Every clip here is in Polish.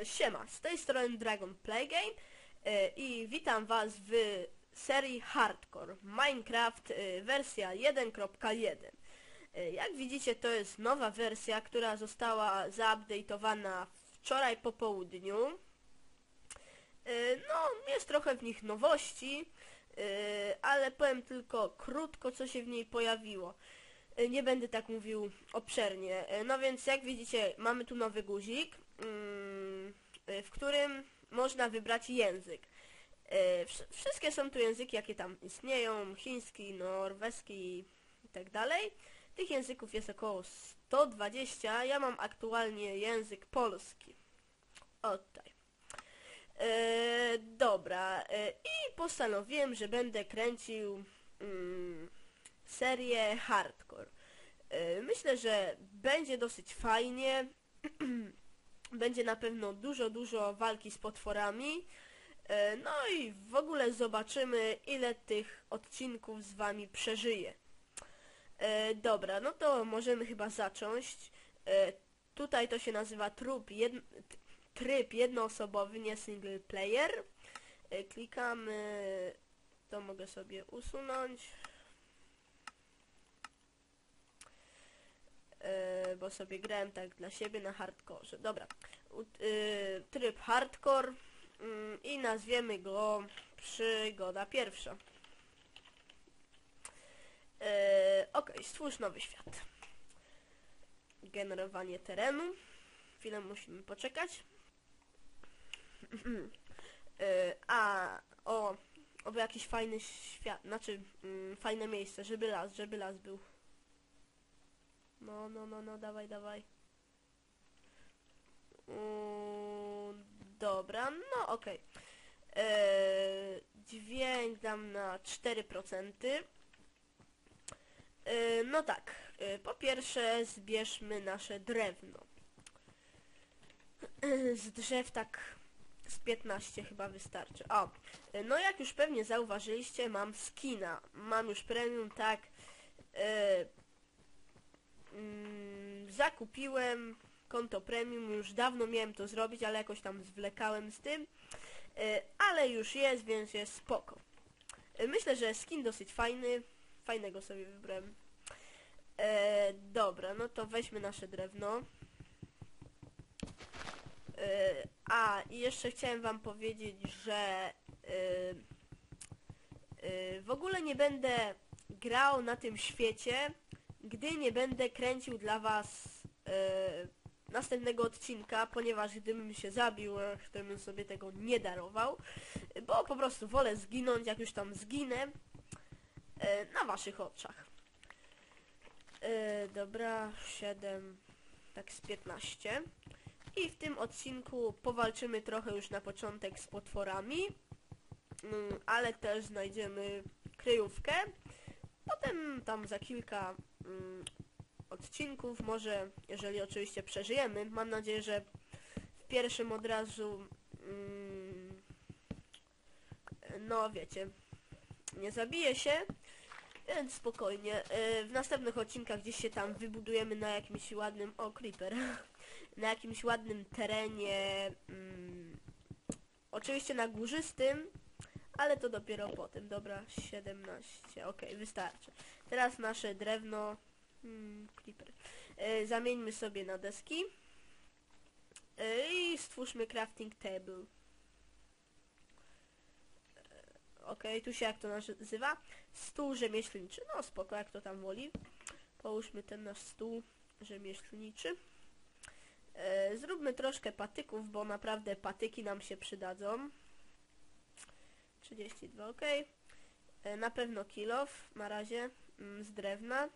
E, siema, z tej strony Dragon Playgame e, i witam was w serii Hardcore Minecraft e, wersja 1.1. E, jak widzicie to jest nowa wersja, która została zaupdate'owana wczoraj po południu. No, jest trochę w nich nowości, ale powiem tylko krótko co się w niej pojawiło. Nie będę tak mówił obszernie. No więc jak widzicie mamy tu nowy guzik, w którym można wybrać język. Wsz- Wszystkie są tu języki jakie tam istnieją, chiński, norweski i tak dalej. Tych języków jest około 120, ja mam aktualnie język polski. O tutaj. E, dobra, e, i postanowiłem, że będę kręcił mm, serię hardcore. E, myślę, że będzie dosyć fajnie. będzie na pewno dużo, dużo walki z potworami. E, no i w ogóle zobaczymy, ile tych odcinków z wami przeżyję. E, dobra, no to możemy chyba zacząć. E, tutaj to się nazywa trup jedn t- tryb jednoosobowy, nie single player. Klikamy, to mogę sobie usunąć. Bo sobie grałem tak dla siebie na hardkorze. Dobra, y, tryb hardcore mm, i nazwiemy go przygoda pierwsza. E, ok, stwórz nowy świat. Generowanie terenu. Chwilę musimy poczekać. e, a, o, oby jakiś fajny świat, znaczy mm, fajne miejsce, żeby las, żeby las był. No, no, no, no, dawaj, dawaj. Mm, dobra, no okej. Eee, Dźwięk dam na 4%. Eee, no tak, eee, po pierwsze zbierzmy nasze drewno. Z drzew tak z 15 chyba wystarczy. O, e, no jak już pewnie zauważyliście, mam skina. Mam już premium, tak. Mm, zakupiłem konto premium, już dawno miałem to zrobić, ale jakoś tam zwlekałem z tym. E, ale już jest, więc jest spoko. E, myślę, że skin dosyć fajny. Fajnego sobie wybrałem. E, dobra, no to weźmy nasze drewno. A, i jeszcze chciałem wam powiedzieć, że w ogóle nie będę grał na tym świecie, gdy nie będę kręcił dla was następnego odcinka, ponieważ gdybym się zabił, e, to bym sobie tego nie darował, bo po prostu wolę zginąć, jak już tam zginę, e, na waszych oczach. E, dobra, 7, tak z 15. I w tym odcinku powalczymy trochę już na początek z potworami, mm, ale też znajdziemy kryjówkę. Potem tam za kilka mm, odcinków, może jeżeli oczywiście przeżyjemy, mam nadzieję, że w pierwszym od razu mm, no wiecie, nie zabije się, więc spokojnie. E, W następnych odcinkach gdzieś się tam wybudujemy na jakimś ładnym, o creeper, na jakimś ładnym terenie, mm, oczywiście na górzystym, ale to dopiero potem, dobra, 17, okej, wystarczy. Teraz nasze drewno, hmm, zamieńmy sobie na deski e, i stwórzmy crafting table. E, Okej, tu się jak to nazywa? Stół rzemieślniczy, no spoko, jak to tam woli. Połóżmy ten nasz stół rzemieślniczy. E, zróbmy troszkę patyków, bo naprawdę patyki nam się przydadzą. 32, ok. Na pewno kilof na razie mm, z drewna.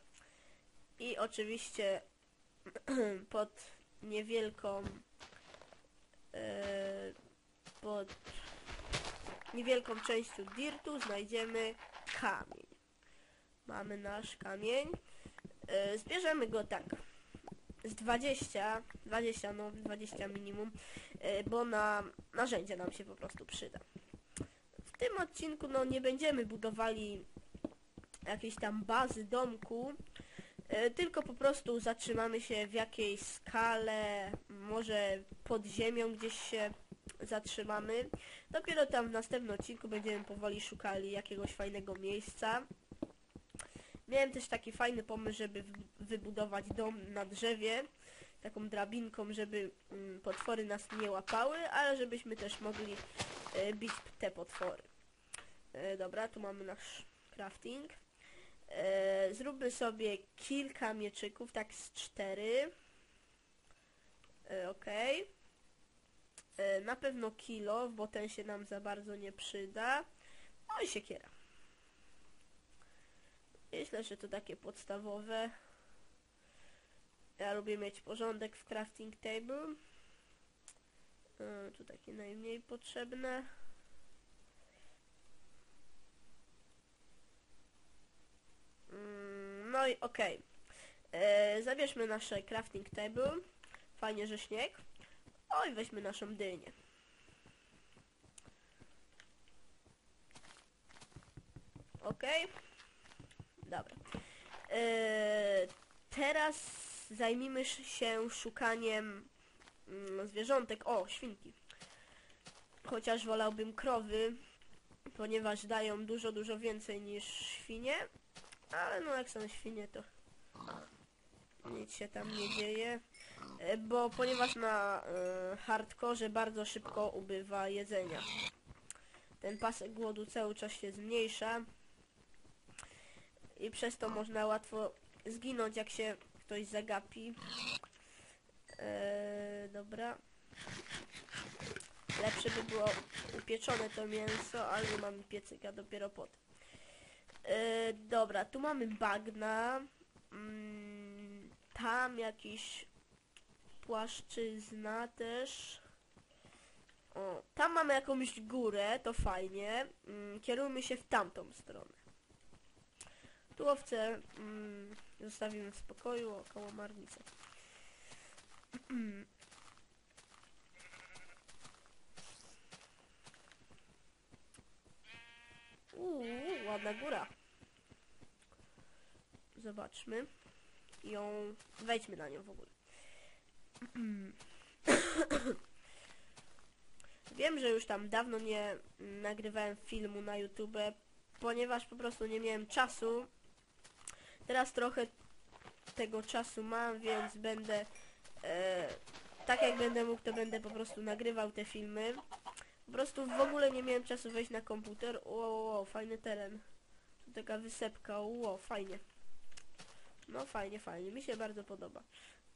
I oczywiście pod niewielką e, pod niewielką częścią dirtu znajdziemy kamień. Mamy nasz kamień. E, zbierzemy go tak z 20, 20 no 20 minimum, e, bo na narzędzie nam się po prostu przyda. W tym odcinku no nie będziemy budowali jakiejś tam bazy domku, tylko po prostu zatrzymamy się w jakiejś skale, może pod ziemią gdzieś się zatrzymamy. Dopiero tam w następnym odcinku będziemy powoli szukali jakiegoś fajnego miejsca. Miałem też taki fajny pomysł, żeby wy- wybudować dom na drzewie, taką drabinką, żeby mm, potwory nas nie łapały, ale żebyśmy też mogli e, bić te potwory. E, dobra, tu mamy nasz crafting. E, zróbmy sobie kilka mieczyków, tak z cztery. E, Okej. E, Na pewno kilo, bo ten się nam za bardzo nie przyda. No i siekiera. Myślę, że to takie podstawowe. Ja lubię mieć porządek w crafting table. E, Tu takie najmniej potrzebne. No i okej. E, Zabierzmy nasze crafting table. Fajnie, że śnieg. Oj, weźmy naszą dynię. Okej. Dobra. E, teraz zajmijmy się szukaniem mm, zwierzątek. O, świnki. Chociaż wolałbym krowy, ponieważ dają dużo, dużo więcej niż świnie. Ale no jak są świnie, to nic się tam nie dzieje. E, Bo ponieważ na e, hardkorze bardzo szybko ubywa jedzenia. Ten pasek głodu cały czas się zmniejsza. I przez to można łatwo zginąć, jak się ktoś zagapi. E, dobra. Lepsze by było upieczone to mięso, ale mamy piecyka dopiero potem. E, dobra, tu mamy bagna. Mm, tam jakiś płaszczyzna też. O, tam mamy jakąś górę, to fajnie. Mm, kierujmy się w tamtą stronę. Tu owce mm, zostawimy w spokoju około marnicy. Uuu, ładna góra. Zobaczmy ją. Wejdźmy na nią w ogóle. Wiem, że już tam dawno nie nagrywałem filmu na YouTube, ponieważ po prostu nie miałem czasu. Teraz trochę tego czasu mam, więc będę e, tak jak będę mógł, to będę po prostu nagrywał te filmy. Po prostu w ogóle nie miałem czasu wejść na komputer. Wow, fajny teren. Tu taka wysepka, wow, fajnie. No fajnie, fajnie, mi się bardzo podoba.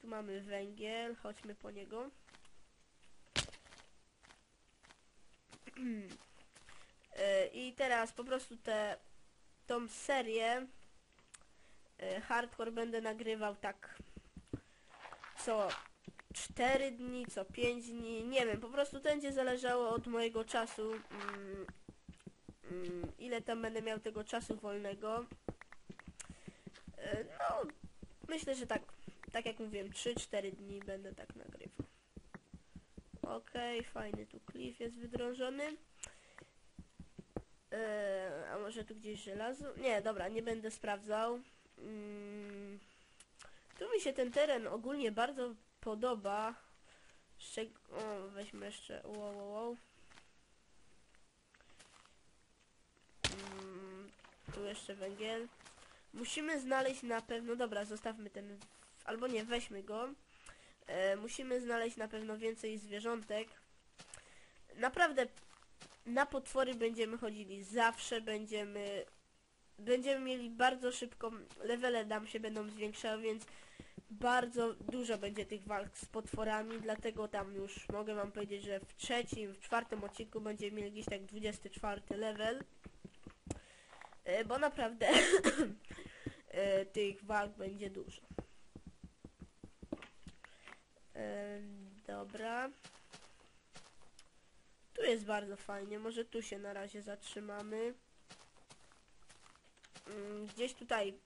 Tu mamy węgiel, chodźmy po niego. E, I teraz po prostu te, tą serię e, hardcore będę nagrywał tak co 4 dni, co 5 dni, nie wiem, po prostu to będzie zależało od mojego czasu, mm, mm, ile tam będę miał tego czasu wolnego. E, No, myślę, że tak, tak jak mówiłem, 3-4 dni będę tak nagrywał. Okej, fajny tu klif jest wydrążony. E, a może tu gdzieś żelazo? Nie, dobra, nie będę sprawdzał. Mm, tu mi się ten teren ogólnie bardzo podoba. O, weźmy jeszcze. Wow, wow, wow. Mm, tu jeszcze węgiel. Musimy znaleźć na pewno. Dobra, zostawmy ten. Albo nie, weźmy go. E, musimy znaleźć na pewno więcej zwierzątek. Naprawdę na potwory będziemy chodzili zawsze, będziemy będziemy mieli bardzo szybko, levele nam się będą zwiększały, więc bardzo dużo będzie tych walk z potworami, dlatego tam już mogę wam powiedzieć, że w trzecim, w czwartym odcinku będziemy mieli gdzieś tak 24 level, E, bo naprawdę e, tych walk będzie dużo. E, Dobra. Tu jest bardzo fajnie, może tu się na razie zatrzymamy. Mm, Gdzieś tutaj.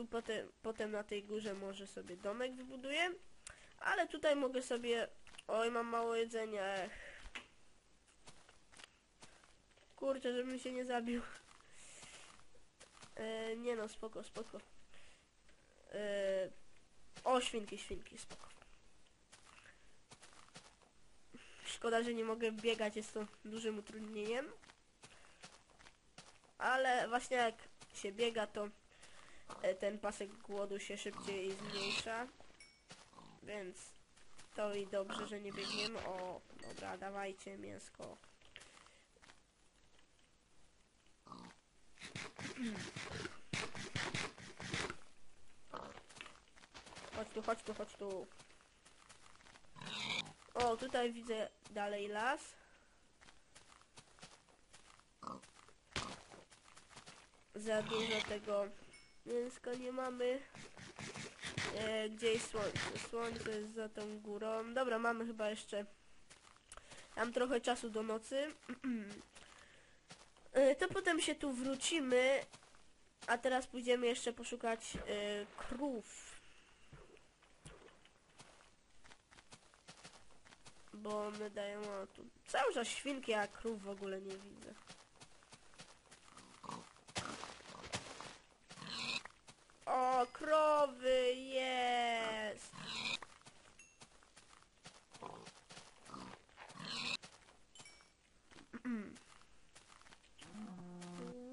Tu potem, potem na tej górze może sobie domek wybuduję. Ale tutaj mogę sobie... Oj, mam mało jedzenia. Kurczę, żebym się nie zabił. E, nie no, spoko, spoko. E, O, świnki, świnki, spoko. Szkoda, że nie mogę biegać, jest to dużym utrudnieniem. Ale właśnie jak się biega, to ten pasek głodu się szybciej zmniejsza. Więc to i dobrze, że nie biegniemy. O, dobra, dawajcie mięsko. Chodź tu, chodź tu, chodź tu. O, tutaj widzę dalej las. Za dużo tego mięska nie mamy. E, gdzie jest słońce? Słońce jest za tą górą. Dobra, mamy chyba jeszcze tam trochę czasu do nocy. e, to potem się tu wrócimy. A teraz pójdziemy jeszcze poszukać e, krów. Bo one dają o, tu cały czas świnki, a krów w ogóle nie widzę. O, krowy jest!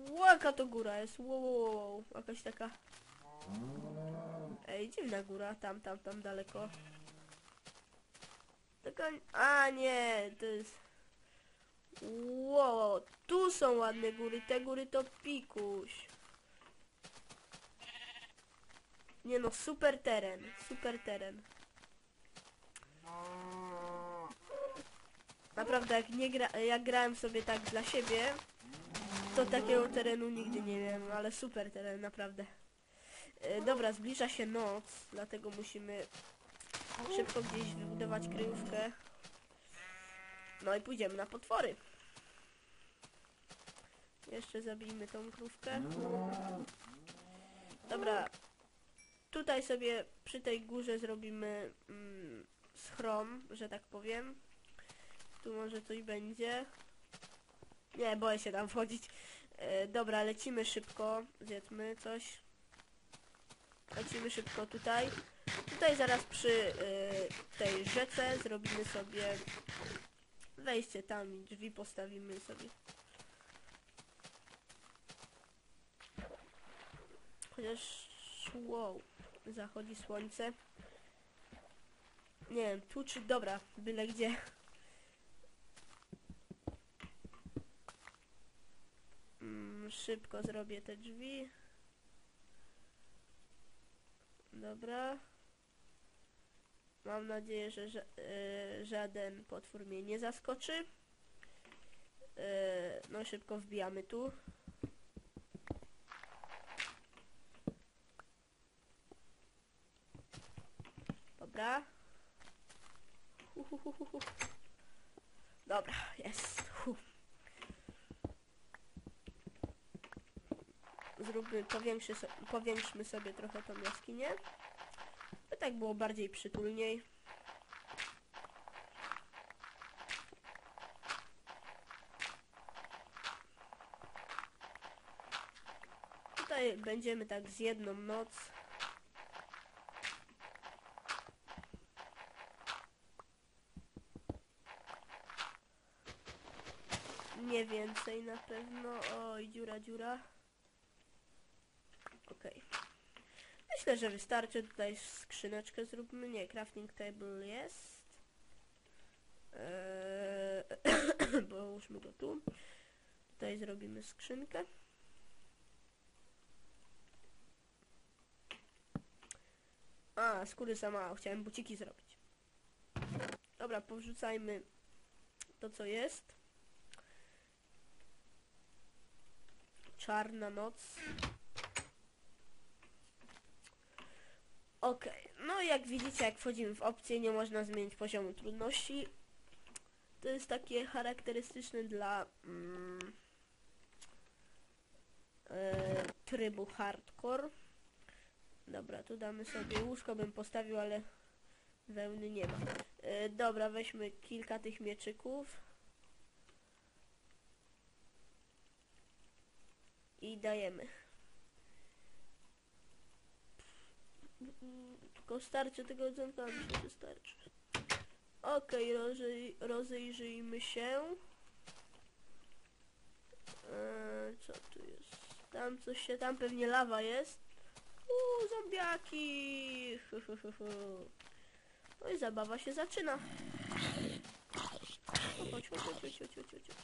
Łaka to góra jest, wow, wow, wow, jakaś taka... Ej, dziwna góra, tam, tam, tam daleko. Taka... A nie, to jest... Wow, tu są ładne góry, te góry to pikuś. Nie no, super teren, super teren. Naprawdę, jak, nie gra, jak grałem sobie tak dla siebie, to takiego terenu nigdy nie wiem, ale super teren, naprawdę. E, dobra, zbliża się noc, dlatego musimy szybko gdzieś wybudować kryjówkę. No i pójdziemy na potwory. Jeszcze zabijmy tą krówkę. Dobra. Tutaj sobie przy tej górze zrobimy mm, schron, że tak powiem. Tu może coś będzie. Nie, boję się tam wchodzić. E, dobra, lecimy szybko. Zjedzmy coś. Lecimy szybko tutaj. Tutaj zaraz przy e, tej rzece zrobimy sobie wejście tam i drzwi postawimy sobie. Chociaż wow, zachodzi słońce. Nie wiem, tu czy dobra, byle gdzie. Mm, szybko zrobię te drzwi. Dobra. Mam nadzieję, że ża e, żaden potwór mnie nie zaskoczy. E, no szybko wbijamy tu. Dobra. Hu, hu, hu, hu, hu. Dobra, jest. Hu. Zróbmy, powiększy powiększmy sobie trochę tą jaskinię. By tak było bardziej przytulniej. Tutaj będziemy tak z jedną noc. Nie więcej na pewno. Oj, dziura, dziura. Okej. Myślę, że wystarczy. Tutaj skrzyneczkę zróbmy. Nie, crafting table jest. Eee, połóżmy go tu. Tutaj zrobimy skrzynkę. A, skóry sama. Chciałem buciki zrobić. Dobra, powrzucajmy to, co jest. Czarna noc. Okej, no jak widzicie, jak wchodzimy w opcję, nie można zmienić poziomu trudności. To jest takie charakterystyczne dla mm, e, trybu hardcore. Dobra, tu damy sobie łóżko, bym postawił, ale wełny nie ma. E, dobra, weźmy kilka tych mieczyków. I dajemy. Tylko starczy tego jedzonka, myślę, że starczy. Okej, rozej, rozejrzyjmy się. Eee, co tu jest? Tam coś się, tam pewnie lawa jest. Uuu, zombiaki! No i zabawa się zaczyna. Chodź, chodź, chodź, chodź, chodź, chodź, chodź.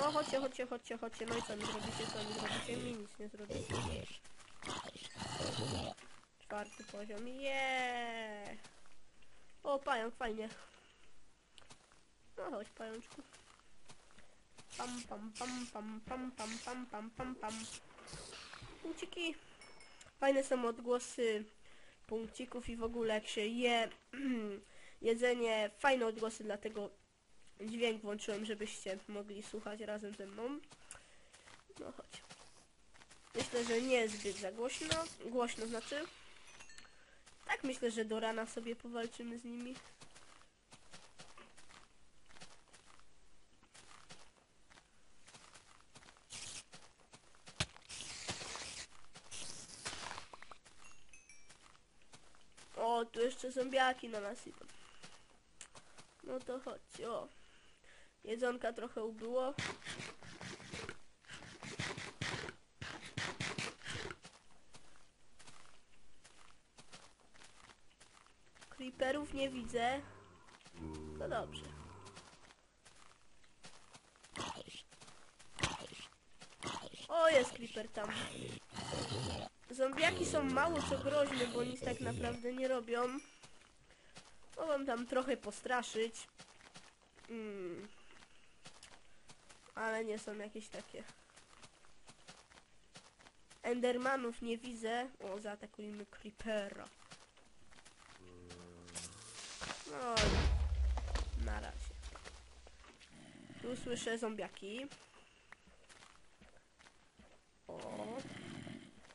No chodźcie, chodźcie, chodźcie, chodźcie. No i co mi zrobicie, co mi zrobicie? Mi nic nie zrobicie. Czwarty poziom, jeee! O, pająk, fajnie. No chodź, pajączku. Pam, pam, pam, pam, pam, pam, pam, pam, pam, pam. Punkciki. Fajne są odgłosy punkcików i w ogóle jak się je jedzenie, fajne odgłosy, dlatego dźwięk włączyłem, żebyście mogli słuchać razem ze mną. No chodź. Myślę, że nie jest zbyt za głośno. Głośno znaczy. Tak myślę, że do rana sobie powalczymy z nimi. O, tu jeszcze zombiaki na nas idą. No to chodźcie, o. Jedzonka trochę ubyło. Creeperów nie widzę. No dobrze. O, jest creeper tam. Zombiaki są mało co groźne, bo nic tak naprawdę nie robią. Mogą tam trochę postraszyć. Mm. Ale nie są jakieś takie. Endermanów nie widzę. O, zaatakujmy Creepera. No, na razie. Tu słyszę zombiaki. O.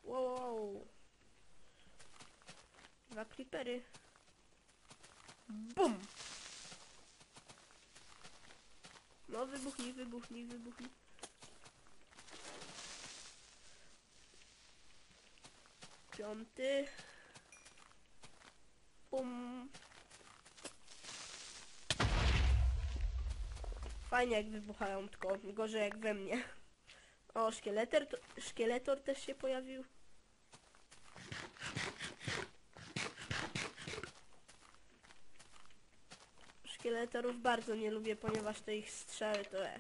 Wow. Dwa creepery. Bum! No wybuchnij, wybuchnij, wybuchnij. Piąty. Bum. Fajnie jak wybuchają, tylko gorzej jak we mnie. O, szkieletor, to, szkieletor też się pojawił. Szkieletorów bardzo nie lubię, ponieważ te ich strzały to e.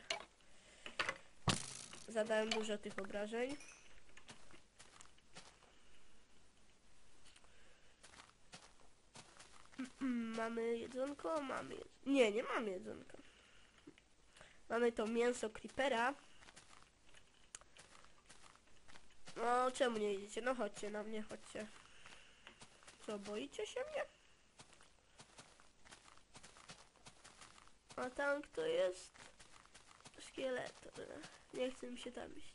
Zadają dużo tych obrażeń. mamy jedzonko? Mamy jedzonko. Nie, nie mamy jedzonka. Mamy to mięso creepera. No, czemu nie idziecie? No chodźcie na mnie, chodźcie. Co, boicie się mnie? A tam kto jest? Szkieletor. Nie chcę mi się tam iść.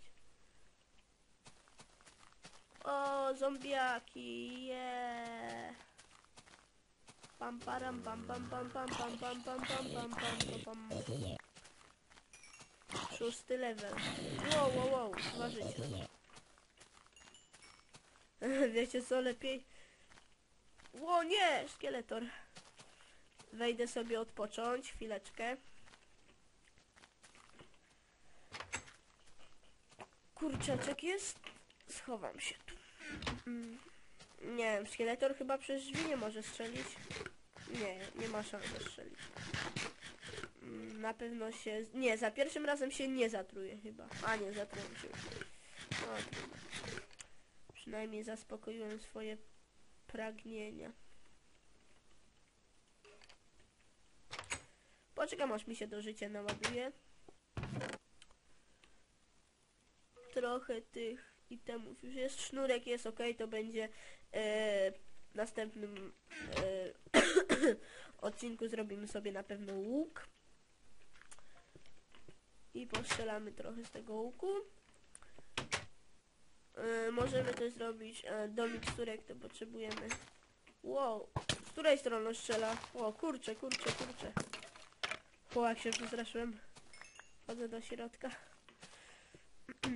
O, zombiaki, yeah. Pam param pam pam pam pam pam pam pam pam pam pam pam pam Szósty level. Wow, wow, wow, dwa życia. Wiecie co, lepiej... Ło, nie, szkieletor. Wejdę sobie odpocząć, chwileczkę. Kurczaczek jest? Schowam się tu. Mm. Nie wiem, szkieletor chyba przez drzwi nie może strzelić. Nie, nie ma szans strzelić. Mm, Na pewno się... Nie, za pierwszym razem się nie zatruje chyba. A nie, zatrułem się. No. Przynajmniej zaspokoiłem swoje pragnienia. Poczekam aż mi się do życia naładuje. Trochę tych itemów już jest. Sznurek jest ok, to będzie e, w następnym e, odcinku zrobimy sobie na pewno łuk. I postrzelamy trochę z tego łuku. E, możemy też zrobić e, do miksturek, to potrzebujemy. Wow, z której strony strzela? O, kurczę, kurczę, kurczę. O, jak się przestraszyłem. Wchodzę do środka.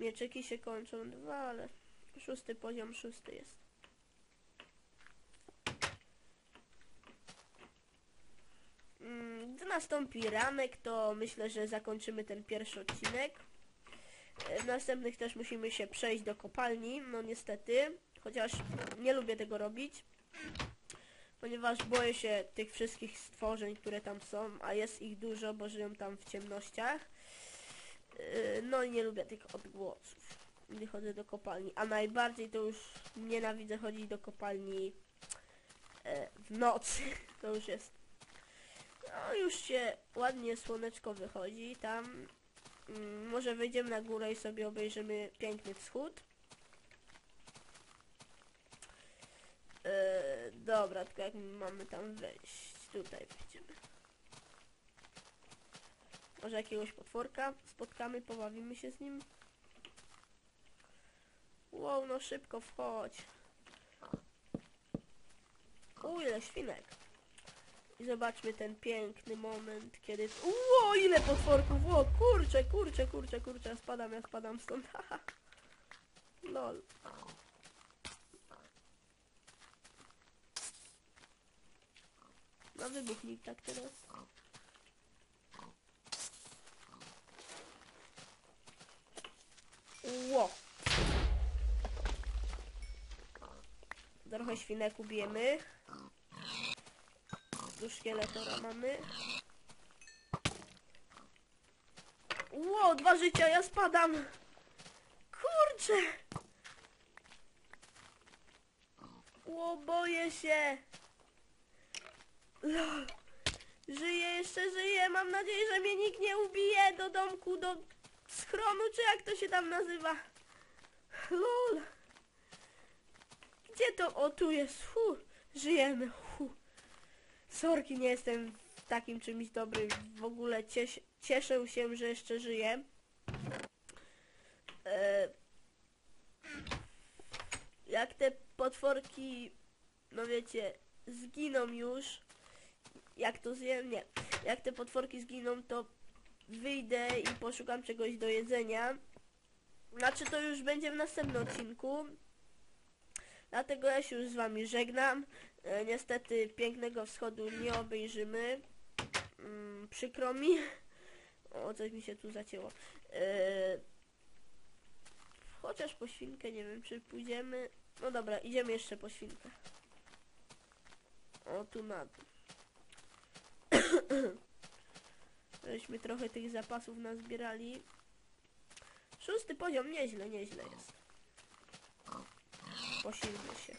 Mieczyki się kończą dwa, ale szósty poziom, szósty jest. Mm, Gdy nastąpi ranek, to myślę, że zakończymy ten pierwszy odcinek. E, W następnych też musimy się przejść do kopalni, no niestety, chociaż nie lubię tego robić, ponieważ boję się tych wszystkich stworzeń, które tam są, a jest ich dużo, bo żyją tam w ciemnościach. E, No i nie lubię tych odgłosów, gdy chodzę do kopalni, a najbardziej to już nienawidzę chodzić do kopalni e, w nocy, to już jest no już się ładnie słoneczko wychodzi tam. Mm, może wejdziemy na górę i sobie obejrzymy piękny wschód. E, dobra, tylko jak mamy tam wejść? Tutaj wejdziemy. Może jakiegoś potworka spotkamy, pobawimy się z nim. Wow, no szybko wchodź. U, ile świnek. I zobaczmy ten piękny moment, kiedy... Ło, ile potworków! Ło, kurczę, kurczę, kurczę, kurczę, ja spadam, ja spadam stąd. Lol. No wybuchnij tak teraz. Ło. Trochę świnek ubijemy. Tu szkieletora mamy. Ło, dwa życia, ja spadam. Kurczę. Ło, boję się. Lol. Żyję, jeszcze żyję. Mam nadzieję, że mnie nikt nie ubije do domku, do schronu, czy jak to się tam nazywa. Lol. Gdzie to? O, tu jest. Fu. Żyjemy. Fu. Sorki, nie jestem takim czymś dobrym. W ogóle cies cieszę się, że jeszcze żyję. E, jak te potworki, no wiecie, zginą już, jak to zjem, nie. Jak te potworki zginą, to wyjdę i poszukam czegoś do jedzenia. Znaczy to już będzie w następnym odcinku. Dlatego ja się już z wami żegnam. E, niestety pięknego wschodu nie obejrzymy. Mm, przykro mi. O, coś mi się tu zacięło. E, chociaż po świnkę, nie wiem czy pójdziemy. No dobra, idziemy jeszcze po świnkę. O, tu na dół. Żeśmy trochę tych zapasów nazbierali. Szósty poziom, nieźle, nieźle jest. Posilmy się.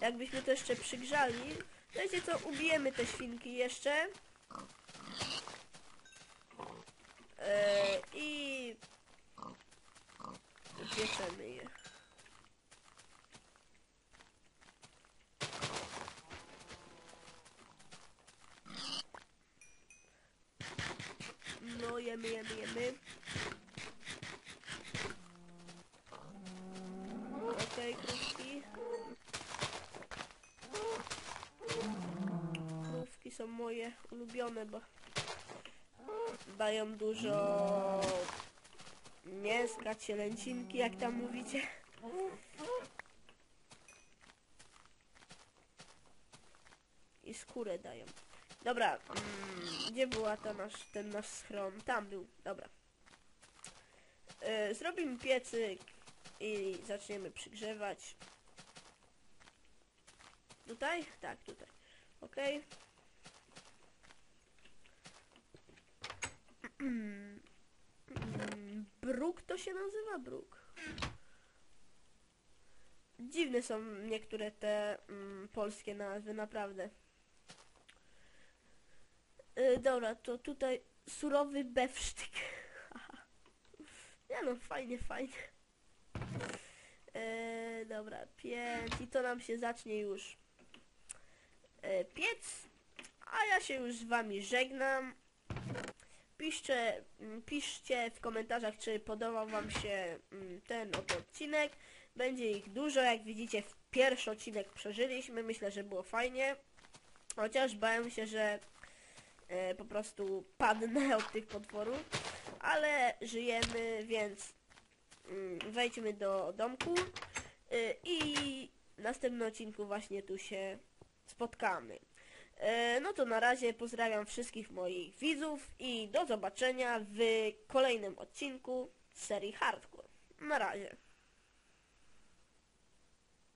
Jakbyśmy to jeszcze przygrzali. Wiecie co, ubijemy te świnki jeszcze. Eee, I upieczemy je. No, jemy, jemy, jemy. Okej, krówki. Krówki są moje ulubione, bo dają dużo mięska, cielęcinki, jak tam mówicie. I skórę dają. Dobra, mm, gdzie była ta nasz, ten nasz schron? Tam był, dobra. E, zrobimy piecyk i zaczniemy przygrzewać. Tutaj? Tak, tutaj. Mm, Bruk to się nazywa? Bruk. Dziwne są niektóre te mm, polskie nazwy, naprawdę. Y, dobra, to tutaj surowy bewsztyk. Nie no, fajnie, fajnie. E, dobra, piec i to nam się zacznie już e, piec, a ja się już z wami żegnam. Piszcie, mm, piszcie w komentarzach, czy podobał wam się mm, ten oto odcinek. Będzie ich dużo, jak widzicie, w pierwszy odcinek przeżyliśmy. Myślę, że było fajnie. Chociaż bałem się, że e, po prostu padnę od tych potworów, ale żyjemy, więc mm, wejdźmy do domku e, i w następnym odcinku właśnie tu się spotkamy. E, No to na razie pozdrawiam wszystkich moich widzów i do zobaczenia w kolejnym odcinku serii Hardcore. Na razie.